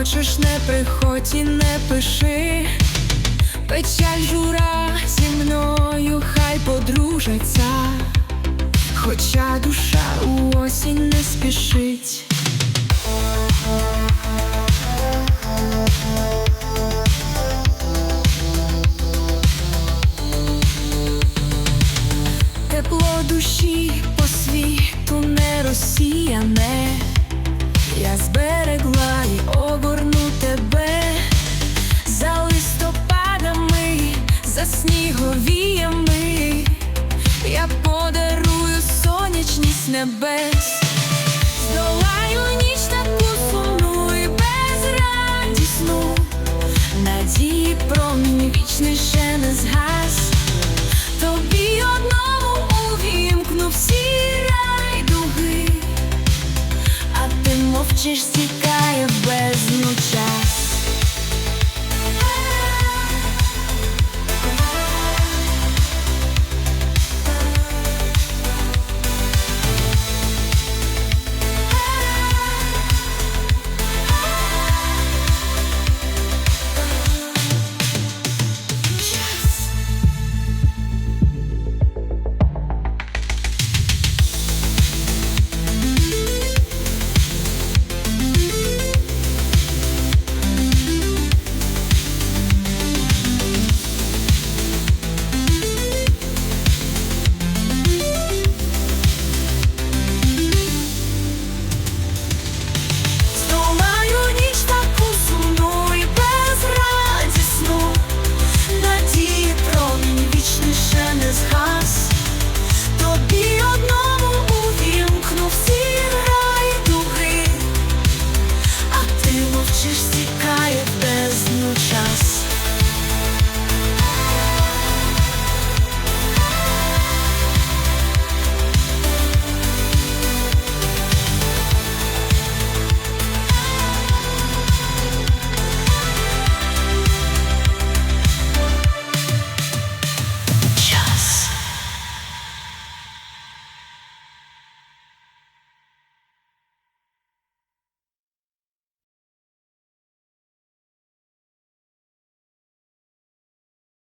хочеш, не приходь і не пиши. Печаль жура зі мною хай подружаться, хоча душа у осінь не спішить. Тепло душі по світу не розсіяне, за сніговіями, я подарую сонячність небес, здолаю ніч таку сумну і безрадісну, надії промінь вічний ще не згас, тобі одному увімкну всі райдуги, а ти мовчиш.